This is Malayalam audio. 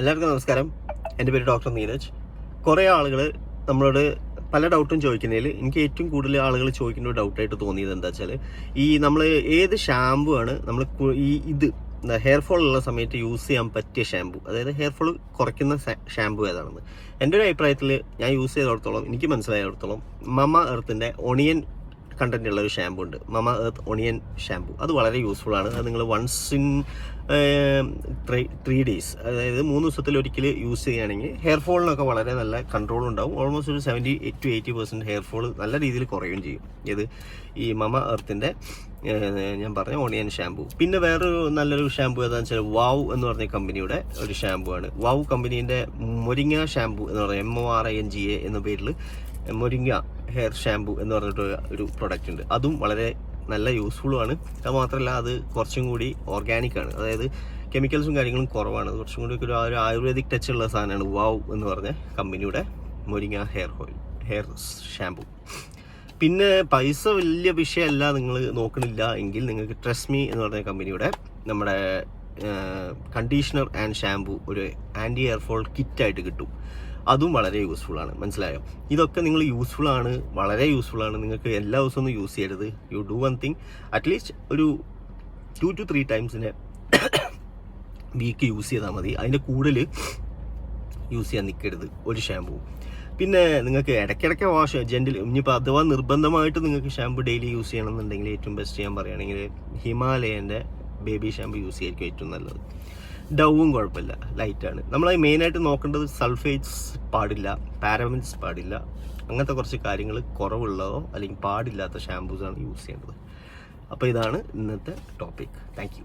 എല്ലാവർക്കും നമസ്കാരം. എന്റെ പേര് ഡോക്ടർ നീരജ്. കുറേ ആളുകൾ നമ്മളോട് പല ഡൗട്ടും ചോദിക്കുന്നതിൽ എനിക്ക് ഏറ്റവും കൂടുതൽ ആളുകൾ ചോദിക്കുന്ന ഡൗട്ടായിട്ട് തോന്നിയത് എന്താ വെച്ചാൽ ഈ നമ്മൾ ഏത് ഷാമ്പു ആണ് നമ്മൾ ഈ ഇത് ഹെയർ ഫോൾ ഉള്ള സമയത്ത് യൂസ് ചെയ്യാൻ പറ്റിയ ഷാമ്പു അതായത് ഹെയർ ഫോൾ കുറയ്ക്കുന്ന ഷാമ്പു ഏതാണെന്ന്. എന്റെ ഒരു അഭിപ്രായത്തിൽ ഞാൻ യൂസ് ചെയ്തിടത്തോളം എനിക്ക് മനസ്സിലായിടത്തോളം മമ എർത്തിന്റെ ഒണിയൻ കണ്ടന്റ് ഉള്ള ഒരു ഷാമ്പു ഉണ്ട്. മമ എർത്ത് ഒണിയൻ ഷാമ്പു അത് വളരെ യൂസ്ഫുൾ ആണ്. അത് നിങ്ങൾ വൺസ് ഇൻ ത്രീ ഡേയ്സ് അതായത് മൂന്ന് ദിവസത്തിൽ ഒരിക്കൽ യൂസ് ചെയ്യുകയാണെങ്കിൽ ഹെയർ ഫോളിനൊക്കെ വളരെ നല്ല കൺട്രോൾ ഉണ്ടാവും. ഓൾമോസ്റ്റ് ഒരു seventy two eighty percent hair fall നല്ല രീതിയിൽ കുറയുകയും ചെയ്യും. ഇത് ഈ മമ എർത്തിന്റെ ഞാൻ പറഞ്ഞ ഓണിയൻ ഷാമ്പു പിന്നെ വേറൊരു നല്ലൊരു ഷാമ്പു ഏതാണെന്ന് വെച്ചാൽ വാവ് എന്ന് പറഞ്ഞ കമ്പനിയുടെ ഒരു ഷാമ്പു ആണ്. വാവ് കമ്പനീന്റെ മുരിങ്ങ ഷാമ്പു എന്ന് പറയുന്നത് M O R I N G A എന്ന പേരിൽ മൊരിങ്ങ ഹെയർ ഷാമ്പു എന്ന് പറഞ്ഞിട്ട് ഒരു പ്രൊഡക്റ്റ് ഉണ്ട്. അതും വളരെ നല്ല യൂസ്ഫുള്ളുമാണ് അത് മാത്രമല്ല അത് കുറച്ചും കൂടി ഓർഗാനിക് ആണ്. അതായത് കെമിക്കൽസും കാര്യങ്ങളും കുറവാണ്. കുറച്ചും കൂടി ഒരു ഒരു ആയുർവേദിക് ടച്ച് ഉള്ള സാധനമാണ്. വാവ് എന്ന് പറഞ്ഞ കമ്പനിയുടെ moringa hair oil hair shampoo പിന്നെ പൈസ വലിയ വിഷയമല്ല നിങ്ങൾ നോക്കണില്ല എങ്കിൽ നിങ്ങൾക്ക് ട്രസ്മി എന്ന് പറഞ്ഞ കമ്പനിയുടെ നമ്മുടെ കണ്ടീഷണർ ആൻഡ് ഷാമ്പു ഒരു ആന്റി എയർഫോൾ ഫോൾ കിറ്റായിട്ട് കിട്ടും. അതും വളരെ യൂസ്ഫുൾ ആണ്. മനസ്സിലായോ? ഇതൊക്കെ നിങ്ങൾ യൂസ്ഫുൾ ആണ് വളരെ യൂസ്ഫുൾ ആണ്. നിങ്ങൾക്ക് എല്ലാ ദിവസവും ഒന്നും യൂസ് ചെയ്യരുത്. You do one thing at least ഒരു ടു ടു ത്രീ ടൈംസിന് വീക്ക് യൂസ് ചെയ്താൽ മതി. അതിന്റെ കൂടുതൽ യൂസ് ചെയ്യാൻ നിൽക്കരുത് ഒരു ഷാമ്പൂ പിന്നെ നിങ്ങൾക്ക് ഇടയ്ക്കിടയ്ക്ക് വാഷ് ജെന്റിൽ ഇനിയിപ്പോൾ അഥവാ നിർബന്ധമായിട്ട് നിങ്ങൾക്ക് ഷാമ്പു ഡെയിലി യൂസ് ചെയ്യണമെന്നുണ്ടെങ്കിൽ ഏറ്റവും ബെസ്റ്റ് ചെയ്യാൻ പറയുകയാണെങ്കിൽ ഹിമാലയന്റെ ബേബി ഷാമ്പു യൂസ് ചെയ്യായിരിക്കും ഏറ്റവും നല്ലത്. ഡവും കുഴപ്പമില്ല. ലൈറ്റാണ് നമ്മൾ മെയിനായിട്ട് നോക്കേണ്ടത് സൾഫേറ്റ്സ് പാടില്ല പാരമിൻസ് പാടില്ല. അങ്ങനത്തെ കുറച്ച് കാര്യങ്ങൾ കുറവുള്ളതോ അല്ലെങ്കിൽ പാടില്ലാത്ത ഷാമ്പൂസാണ് യൂസ് ചെയ്യേണ്ടത്. അപ്പോൾ ഇതാണ് ഇന്നത്തെ ടോപ്പിക് താങ്ക്